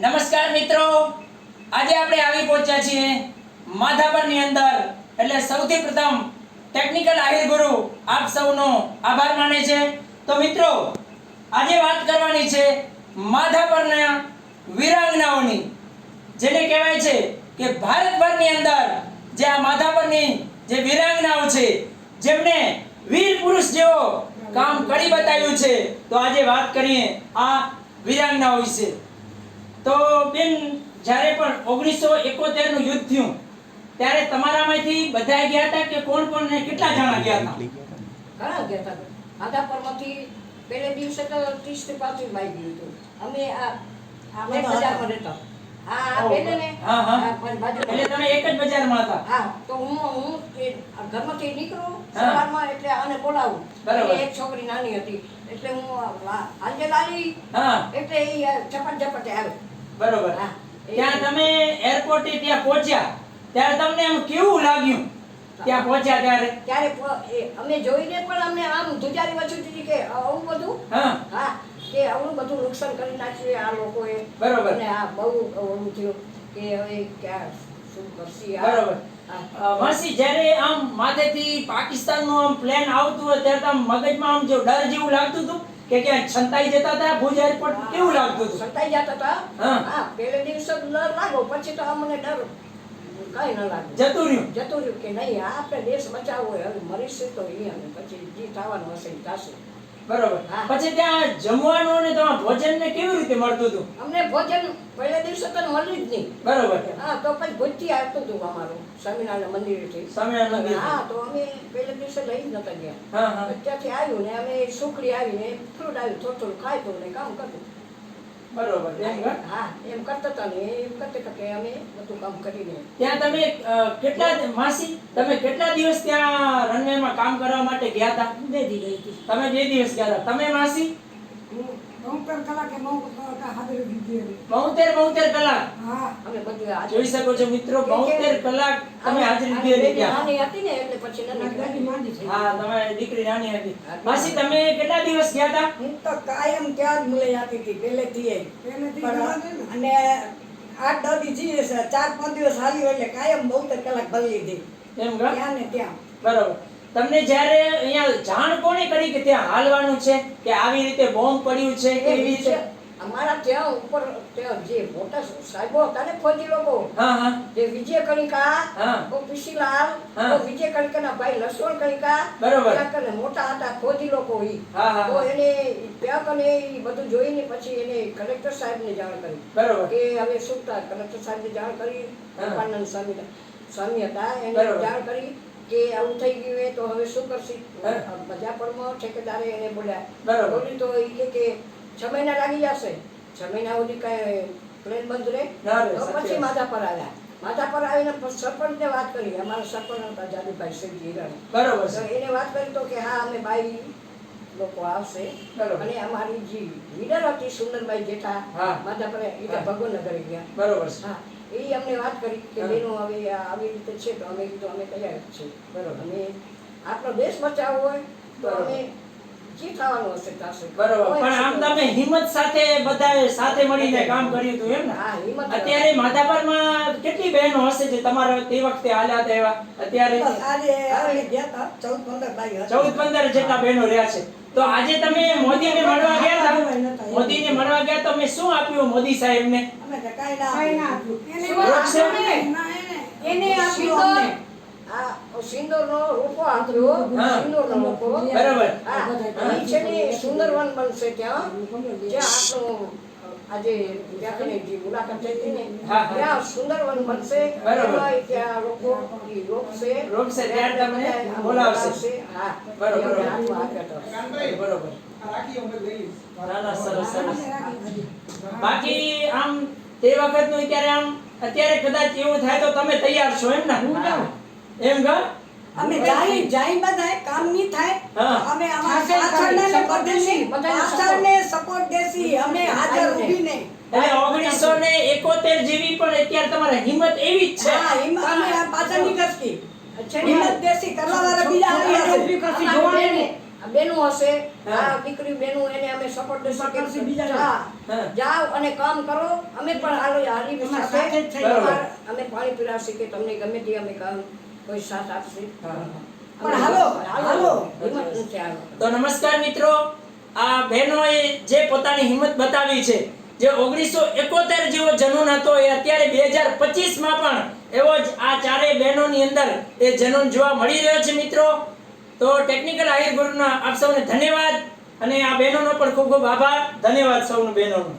નમસ્કાર મિત્રો. આજે આપણે આવી પહોંચ્યા છીએ માધાપરની અંદર. એટલે સૌથી પ્રથમ ટેકનિકલ આહિર ગુરુ આપ સૌનો આભાર માને છે. તો મિત્રો, આજે વાત કરવાની છે માધાપરના વિરાંગનાઓની. જેને કહેવાય છે કે ભારતભરની અંદર જે આ માધાપરની જે વિરાંગનાઓ છે જેમણે વીર પુરુષ જેવો કામ કરી બતાવ્યું છે, તો આજે વાત કરીએ આ વિરાંગનાઓ વિશે. તો બેન જ્યારે પણ ઓગણીસો એકોતેરનું યુદ્ધ થયું ત્યારે તમારામાંથી બધા ગયા હતા કે કોણ કોણ ને કેટલા જણા ગયા હતા? ઘણા ગયા હતા. આધા પરમાંથી પહેલે દિવસે તો ત્રીસથી પાંત્રીસ ભાઈ ગયું હતું. અમે આ અમે બજારમાં રહેતા આ પેલે ને હા, હા. એટલે તમે એક જ બજારમાં હતા? હા તો હું હું ઘરમાંથી નીકળું હા. સવારમાં એટલે આને બોલાવું. બરાબર. એટલે એક છોકરી નાની હતી. એટલે હું આજે લાલી હા. એટલે એ ઝપટ ઝપટે આવે. બરોબર. હા. ત્યાં તમે એરપોર્ટે ત્યાં પહોંચ્યા. ત્યારે તમને એમ કેવું લાગ્યું? ત્યાં પહોંચ્યા ત્યારે? ત્યારે અમે જોઈને પણ અમને આમ ધુજારી વચ્ચે હતી કે આવું બધું? હા. હા. કે આવું બધું નુકસાન કરી નાખ્યું આ લોકોએ. બરોબર. અને આ બહુ ઓલું થયું કે હવે ક્યાં શું કરશી બરોબર. માસી જ્યારે આમ માથેથી પાકિસ્તાનનું આમ પ્લેન આવતું હોય ત્યારે આમ મગજમાં આમ જો ડર જેવું લાગતું હતું. કે ક્યાંય છંતાઈ જતા હતા ભુજ એરપોર્ટ કેવું લાગતું હતું? સંતાઈ જતા હતા? હા. પહેલે દિવસે ડર લાગો પછી તો અમને ડર કઈ ન લાગે જતું રહ્યું? જતું રહ્યું કે નહીં આપણે દેશ બચાવવો હોય હવે મરીશું તો ને પછી જે થવાનું હશે એ થશે બરોબર. પછી ત્યાં જમવાનું ને તમારા ભોજન ને કેવી રીતે મળતું હતું? અમને ભોજન પહેલે દિવસે તો મળ્યું જ નહીં. બરોબર. હા તો પછી ભૂજથી આવતું હતું અમારું સ્વામિનારાયણ મંદિર હા તો અમે પહેલે દિવસે લઈ જ નતા ગયા. ત્યાંથી આવ્યું ને અમે સુખડી આવીને ફ્રૂટ આવ્યું થોડું થોડું તો ને કામ કર્યું. બરોબર? હા એમ કરતા હતા ને એમ કરતે કરતે અમે બધું કામ કરીને. ત્યાં તમે કેટલા માસી તમે કેટલા દિવસ ત્યાં રનવે કામ કરવા માટે ગયા હતા? બે દી તમે બે દિવસ ગયા હતા. તમે માસી? નવતર કલાકે નવ હાજરી દીધી કલાક? હા. અમે બધું જોઈ શકો છો મિત્રો બોતેર કલાક તમે હાજરી દીધી બેટી નાની હતી ને એટલે પછી નથી. માંડી છે. હા તમારી દીકરી નાની હતી. માસી તમે કેટલા દિવસ ગયા હતા? હું તો કાયમ ત્યાં જ મળે જતી હતી પહેલેથી. અને આઠ દસ દી ચાર પાંચ દિવસ હાલ્યું એટલે કાયમ બોતેર કલાક ભરી લીધી. એમ કા? ને ત્યાં. બરોબર. તમને જ્યારે અહીંયા જાણ કોણે કરી કે ત્યાં હાલવાનું છે કે આવી રીતે બોમ્બ પડ્યું છે કે એવી રીતે? અમારા ત્યાં ઉપર ત્યાં જે મોટા સાહેબો હતા ને ફોજી લોકો હા હા. જે વિજય કણિકા હા. પીસીલાલ હા. વિજય કણિકાના ભાઈ લસણ કણિકા બરોબર. કને મોટા હતા ફોજી લોકો ઈ. હા, હા, તો એને ત્યાં કને ઈ બધું જોઈને પછી એને કલેક્ટર સાહેબને જાણ કરી. બરોબર. કે હવે શું કલેક્ટર કલેક્ટર સાહેબને જાણ કરી હા. સ્વામી સ્વામી હતા એને જાણ કરી. કે આવું થઈ ગયું હોય તો હવે શું કરશે? બધા પણ ઠેકેદારે એને બોલ્યા. બરાબર. તો એ કે કે છ મહિના લાગી જશે. છ મહિના સુધી કાંઈ પ્લેન બંધ રહે? પછી વાત. પર આવ્યા. માધા પર આવીને સરપંચને વાત કરી. અમારા સરપંચ હતા જાદુભાઈ હિરાણી. બરોબર એને વાત કરી તો કે હા અમે ભાઈ લોકો આવશે. અને અમારી જે લીડર હતી સુંદરભાઈ જેઠા. માધા પર એ ભગવાન નગર ગયા. બરોબર હા. એ અમને વાત કરી કે બેનો હવે આવી રીતે છે તો અમે કીધું અમે તૈયાર છીએ. બરોબર. અમે આપણો દેશ બચાવવો હોય તો અમે જે થવાનું હશે થશે. બરોબર. કોઈ પણ આમ હશે તો- તમે હિંમત સાથે બધાએ સાથે મળીને કામ કર્યું હતું એમ ને? અત્યારે માધાપરમાં કેટલી બહેનો હશે જે તમારા તે વખતે હાલ્યા હતા એવા? અત્યારે ચૌદ પંદર જેટલા બહેનો રહ્યા છે. તો આજે તમે મોદીને મળવા મોદીને મળવા ગયા તો મેં શું આપ્યું મોદી સાહેબને? અમે તો કાંઈ ના કાંઈ ના આપ્યું. એને એને- એને આપ્યું અમને. સિંદૂરનો રૂપો આપ્યો. સિંદૂરનો રૂપો. બરાબર. હા. છે ને સુંદરવન બનશે ત્યાં. જ્યાં આપણું આજે ત્યાં જે મુલાકાત થઈ હતી ને. ત્યાં સુંદરવન બનશે. બરાબર. ત્યાં લોકો રોકશે રોકશે, ત્યારે તમને બોલાવશે. હા. બરાબર. બરોબર. બાકી આમ તે વખતનું ત્યારે આમ અત્યારે કદાચ એવું થાય તો તમે તૈયાર છો એમ ને? એમ કા? અમે જાય જાય બધાય કામની થાય. અમે અમારા પાછળને ને support. પાછળને support. દેશી, અમે હાજર ઊભી. એટલે ઓગણીસો ને એકોતેર જેવી પણ અત્યારે તમારે હિંમત એવી જ છે. હિંમત અમે આ પાછળની ઘસકી. હિંમત દેશી કરવા વાળા બીજા આવ્યા છે. આ બેનો હશે હા. આ દીકરી બેનું એને અમે સપોર્ટ કરશું બીજાને. જાઓ અને કામ કરો. અમે પણ હાલો હાલી સાથે. સાથે જ થઈ અમે પાણી પીરાશી કે તમને ગમે તે અમે કામ કોઈ સાથ આપશે. પણ હાલો, હાલો. હિંમત નથી હાલો. તો નમસ્કાર મિત્રો આ બહેનોએ જે પોતાની હિંમત બતાવી છે જે ઓગણીસો એકોતેર જેવો જનૂન હતો એ અત્યારે બે હજાર પચીસમાં પણ એવો જ આ ચારેય બહેનોની અંદર એ જનૂન જોવા મળી રહ્યો છે મિત્રો. તો ટેકનિકલ આહિર ગુરુના આપ સૌને ધન્યવાદ અને આ બહેનોનો પણ ખૂબ ખૂબ આભાર. ધન્યવાદ સૌનું બહેનોનો.